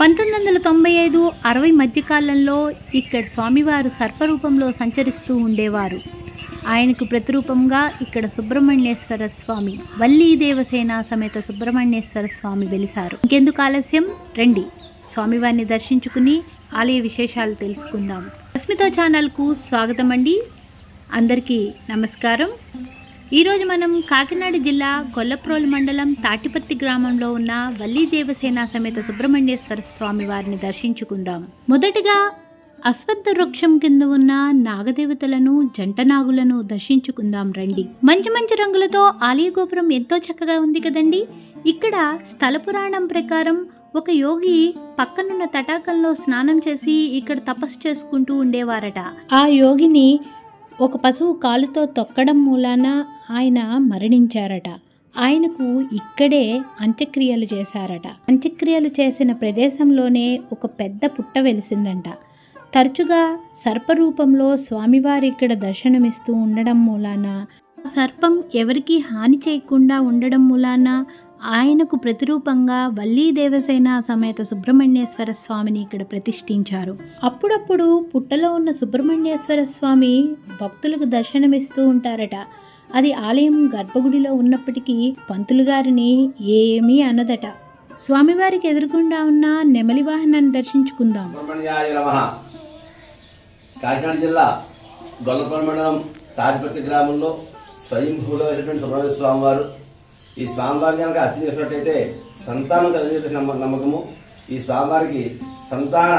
పంతొమ్మిది వందల తొంభై ఐదు అరవై మధ్యకాలంలో ఇక్కడ స్వామివారు సర్పరూపంలో సంచరిస్తూ ఉండేవారు. ఆయనకు ప్రతిరూపంగా ఇక్కడ సుబ్రహ్మణ్యేశ్వర స్వామి వల్లీ దేవసేన సమేత సుబ్రహ్మణ్యేశ్వర స్వామి వెలిసారు ఇంకెందుకు ఆలస్యం? రండి స్వామివారిని దర్శించుకుని ఆలయ విశేషాలు తెలుసుకుందాం. రస్మిత ఛానల్కు స్వాగతం అండి అందరికీ నమస్కారం. ఈరోజు మనం కాకినాడ జిల్లా గొల్లప్రోలు మండలం తాటిపర్తి గ్రామంలో ఉన్న వల్లీ దేవసేన సమేత సుబ్రహ్మణ్యేశ్వర స్వామి వారిని దర్శించుకుందాం. మొదటగా అశ్వత్థ వృక్షం కింద ఉన్న నాగదేవతలను జంట నాగులను దర్శించుకుందాం రండి. మంచి మంచి రంగులతో ఆలయ గోపురం ఎంతో చక్కగా ఉంది కదండి? ఇక్కడ స్థల పురాణం ప్రకారం ఒక యోగి పక్కనున్న తటాకంలో స్నానం చేసి ఇక్కడ తపస్సు చేసుకుంటూ ఉండేవారట. ఆ యోగిని ఒక పశువు కాలుతో తొక్కడం మూలాన ఆయన మరణించారట. ఆయనకు ఇక్కడే అంత్యక్రియలు చేశారట. అంత్యక్రియలు చేసిన ప్రదేశంలోనే ఒక పెద్ద పుట్ట వెలిసిందంట. తరచుగా సర్పరూపంలో స్వామివారి ఇక్కడ దర్శనమిస్తూ ఉండడం మూలాన సర్పం ఎవరికీ హాని చేయకుండా ఉండడం మూలాన ఆయనకు ప్రతిరూపంగా వల్లీ దేవసేన సమేత సుబ్రహ్మణ్యేశ్వర స్వామిని ఇక్కడ ప్రతిష్ఠించారు. అప్పుడప్పుడు పుట్టలో ఉన్న సుబ్రహ్మణ్యేశ్వర స్వామి భక్తులకు దర్శనమిస్తూ ఉంటారట. అది ఆలయం గర్భగుడిలో ఉన్నప్పటికీ పంతులు గారిని ఏమీ అనదట. స్వామివారికి ఎదురుగుండా ఉన్న నెమలి వాహనాన్ని దర్శించుకుందాం. కాకినాడ జిల్లా గొల్లపల్లి మండలం తాటిపర్తి గ్రామంలో స్వయంభూలో అయినటువంటి సుబ్రహ్మణ్య స్వామి వారు ఈ స్వామివారికి కనుక అర్చన చేసినట్టయితే సంతానం కలిగి చెప్పేసి నమ్మకము. ఈ స్వామివారికి సంతాన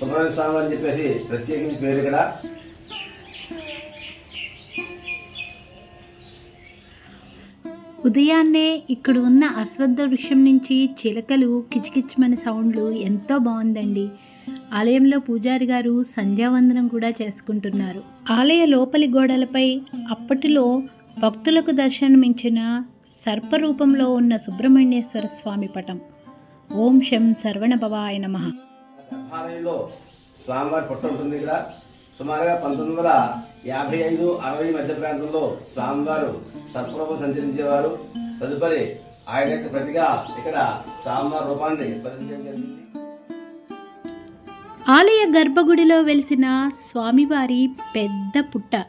సుబ్రహ్మణ్య స్వామి అని చెప్పేసి ప్రత్యేకించి పేరు ఇక్కడ. ఉదయాన్నే ఇక్కడ ఉన్న అశ్వద్ధ వృక్షం నుంచి చిలకలు కిచకిచమని సౌండ్లు ఎంతో బాగుందండి. ఆలయంలో పూజారి గారు సంధ్యావందనం కూడా చేసుకుంటున్నారు. ఆలయ లోపలి గోడలపై అప్పటిలో భక్తులకు దర్శనమించిన సర్పరూపంలో ఉన్న సుబ్రహ్మణ్యేశ్వర స్వామి పటం. ఓం శం సర్వణ భవాయ నమః. గర్భాలయంలో స్వామివారి పుట్ట ఉంటుంది ఇక్కడ. సుమారుగా పంతొమ్మిది వందల యాభై ఐదు అరవై మధ్య ప్రాంతంలో స్వామివారు సర్పరూపం సంచరించేవారు. తదుపరి ఆయన యొక్క ప్రతిగా ఇక్కడ స్వామివారి రూపాన్ని ప్రదర్శించడం ఆలయ గర్భగుడిలో వెలిసిన స్వామివారి పెద్ద పుట్ట.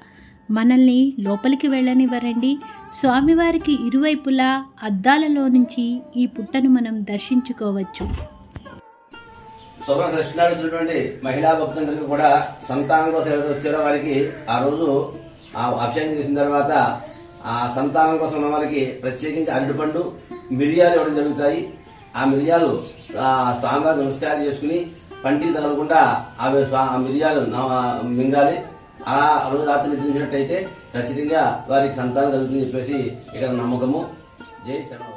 మనల్ని లోపలికి వెళ్ళనివ్వరండి. స్వామివారికి ఇరువైపులా అద్దాలలో నుంచి ఈ పుట్టను మనం దర్శించుకోవచ్చు. శుభ్ర దర్శనాడిచ్చినటువంటి మహిళా భక్తులందరికీ కూడా సంతానం కోసం ఎవరైతే వచ్చారో వారికి ఆ రోజు ఆ అభిషేకం చేసిన తర్వాత ఆ సంతానం కోసం ఉన్న వారికి ప్రత్యేకించి అరటిపండు మిరియాలు ఇవ్వడం జరుగుతాయి. ఆ మిరియాలు ఆ స్వామివారికి నమస్కారం చేసుకుని పంటికి తగలకుండా స్వా- ఆ మిరియాలు మింగాలి ఆ రోజు రాత్రి నిద్రించినట్టయితే ఖచ్చితంగా వారికి సంతానం కలుగుతుందని చెప్పేసి ఇక్కడ నమ్మకము. జై శరణ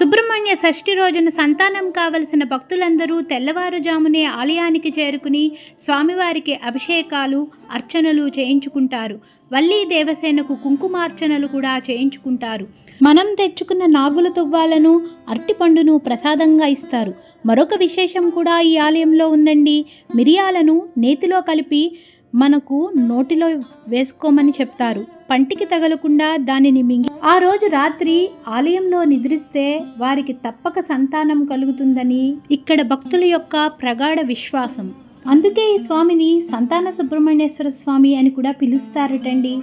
సుబ్రహ్మణ్య షష్ఠి రోజున సంతానం కావలసిన భక్తులందరూ తెల్లవారుజామునే ఆలయానికి చేరుకుని స్వామివారికి అభిషేకాలు అర్చనలు చేయించుకుంటారు. వల్లీ దేవసేనకు కుంకుమార్చనలు కూడా చేయించుకుంటారు. మనం తెచ్చుకున్న నాగుల తువ్వాలను అరటిపండును ప్రసాదంగా ఇస్తారు. మరొక విశేషం కూడా ఈ ఆలయంలో ఉందండి. మిరియాలను నేతిలో కలిపి మనకు నోటిలో వేసుకోమని చెప్తారు. పంటికి తగలకుండా దానిని మింగి ఆ రోజు రాత్రి ఆలయంలో నిద్రిస్తే వారికి తప్పక సంతానం కలుగుతుందని ఇక్కడ భక్తుల యొక్క ప్రగాఢ విశ్వాసం. అందుకే ఈ స్వామిని సంతాన సుబ్రహ్మణ్యేశ్వర స్వామి అని కూడా పిలుస్తారటండి.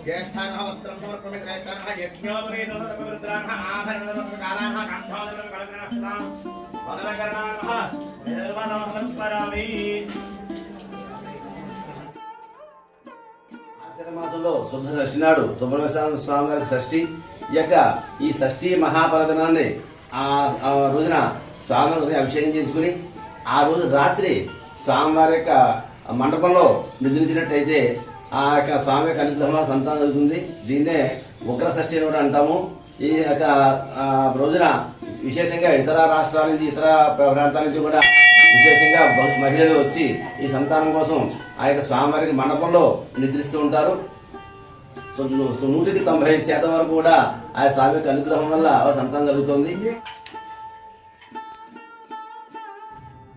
ज्येष्ठानः वस्त्रं समर्पमित्रैस्तनः यज्ञोपवीतोपविरुद्राणः आभरणकालाः कण्ठोदरकलग्नः भगवकर्णाः निर्वणं समर्पयामि ఆశ్వర మాసంలో శుద్ధ షష్ఠి నాడు సుబ్రహ్మణ్య స్వామి వారికి షష్ఠి ఈ యొక్క ఈ షష్ఠి మహాపర్వదనాన్ని ఆ ఆ రోజున స్వామి ఉదయం అభిషేకం చేసుకుని ఆ రోజు రాత్రి స్వామివారి యొక్క మండపంలో నిద్రించినట్టయితే ఆ యొక్క స్వామి యొక్క అనుగ్రహం వల్ల సంతానం కలుగుతుంది. దీన్నే ఉగ్ర షష్ఠి అని కూడా అంటాము. ఈ యొక్క రోజున విశేషంగా ఇతర రాష్ట్రాల నుంచి ఇతర ప్రాంతాల నుంచి కూడా విశేషంగా మహిళలు వచ్చి ఈ సంతానం కోసం ఆ యొక్క స్వామివారికి మండపంలో నిద్రిస్తూ ఉంటారు. నూటికి తొంభై ఐదు శాతం వరకు కూడా ఆ స్వామి యొక్క అనుగ్రహం వల్ల వాళ్ళ సంతానం కలుగుతుంది.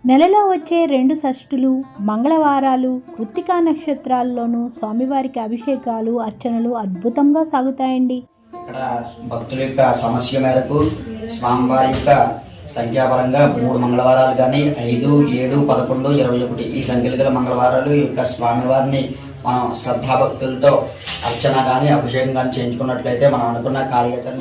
నెలలో వచ్చే రెండు షష్ఠులు మంగళవారాలు కృత్తికా నక్షత్రాల్లోనూ స్వామివారికి అభిషేకాలు అర్చనలు అద్భుతంగా సాగుతాయండి. ఇక్కడ భక్తుల యొక్క సమస్య మేరకు స్వామివారి యొక్క సంఖ్యాపరంగా మూడు మంగళవారాలు కానీ ఐదు ఏడు పదకొండు ఇరవై ఒకటి ఈ సంఖ్యలు గల మంగళవారాలు ఈ యొక్క స్వామివారిని మనం శ్రద్ధాభక్తులతో అర్చన కానీ అభిషేకం కానీ చేయించుకున్నట్లయితే మనం అనుకున్న కార్యాచరణ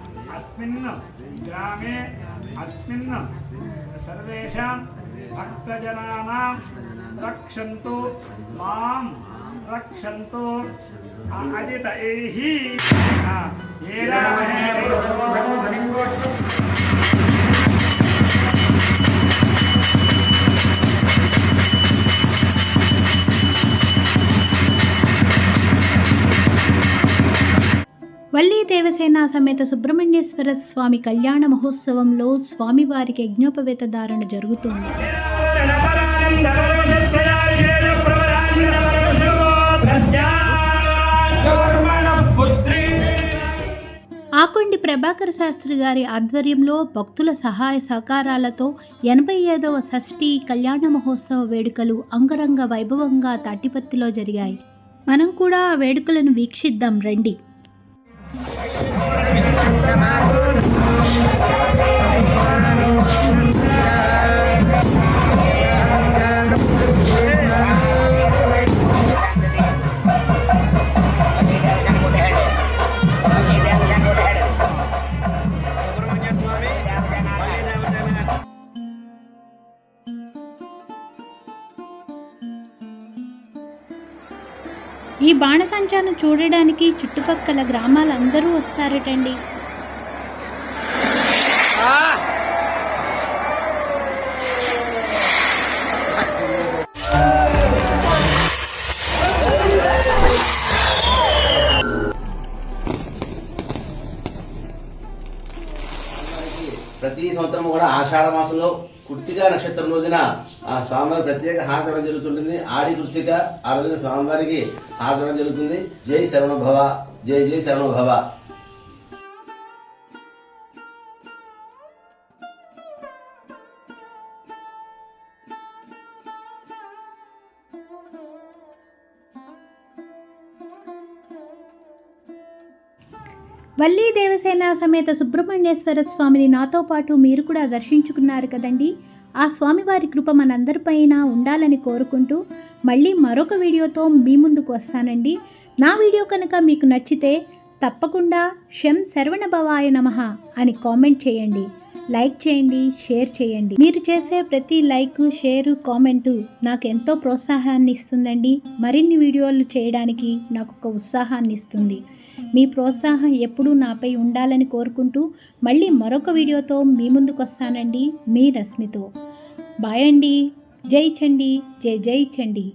अस्मिन् ग्रामे सर्वेषां भक्तजनानां रक्षन्तु माँ रक्षन्तु। अजितैः ये रामः దేవసేన సమేత సుబ్రహ్మణ్యేశ్వర స్వామి కళ్యాణ మహోత్సవంలో స్వామివారికి యజ్ఞోపవేత ధారణ జరుగుతుంది. ఆకొండి ప్రభాకర్ శాస్త్రి గారి ఆధ్వర్యంలో భక్తుల సహాయ సహకారాలతో ఎనభై ఐదవ షష్ఠి కళ్యాణ మహోత్సవ వేడుకలు అంగరంగ వైభవంగా తాటిపత్తిలో జరిగాయి. మనం కూడా ఆ వేడుకలను వీక్షిద్దాం రండి. సుబ్రహ్మణ్య బాణసంచాను చూడడానికి చుట్టుపక్కల గ్రామాలందరూ వస్తారటండి. ప్రతి సంవత్సరం కూడా ఆషాఢ మాసంలో కృత్తిక నక్షత్రం రోజున ఆ స్వామివారి ప్రత్యేక హారతడం జరుగుతుంటుంది. ఆడి కృత్తిక ఆ రోజున స్వామివారికి హారతడం జరుగుతుంది. జై శరణభవ జై జై శరణభవ. వల్లీ దేవసేన సమేత సుబ్రహ్మణ్యేశ్వర స్వామిని నాతో పాటు మీరు కూడా దర్శించుకున్నారు కదండి. ఆ స్వామివారి కృప మనందరిపైన ఉండాలని కోరుకుంటూ మళ్ళీ మరొక వీడియోతో మీ ముందుకు వస్తానండి. నా వీడియో కనుక మీకు నచ్చితే తప్పకుండా శం శరవణ భవాయ నమః అని కామెంట్ చేయండి. లైక్ చేయండి షేర్ చేయండి. మీరు చేసే ప్రతి లైక్ షేరు కామెంటు నాకు ఎంతో ప్రోత్సాహాన్ని ఇస్తుందండి. మరిన్ని వీడియోలు చేయడానికి నాకు ఒక ఉత్సాహాన్ని ఇస్తుంది. మీ ప్రోత్సాహం ఎప్పుడూ నాపై ఉండాలని కోరుకుంటూ మళ్ళీ మరొక వీడియోతో మీ ముందుకు వస్తానండి మీ రశ్మితో. బాయ్ అండి. జై చండి. జై జై చండి.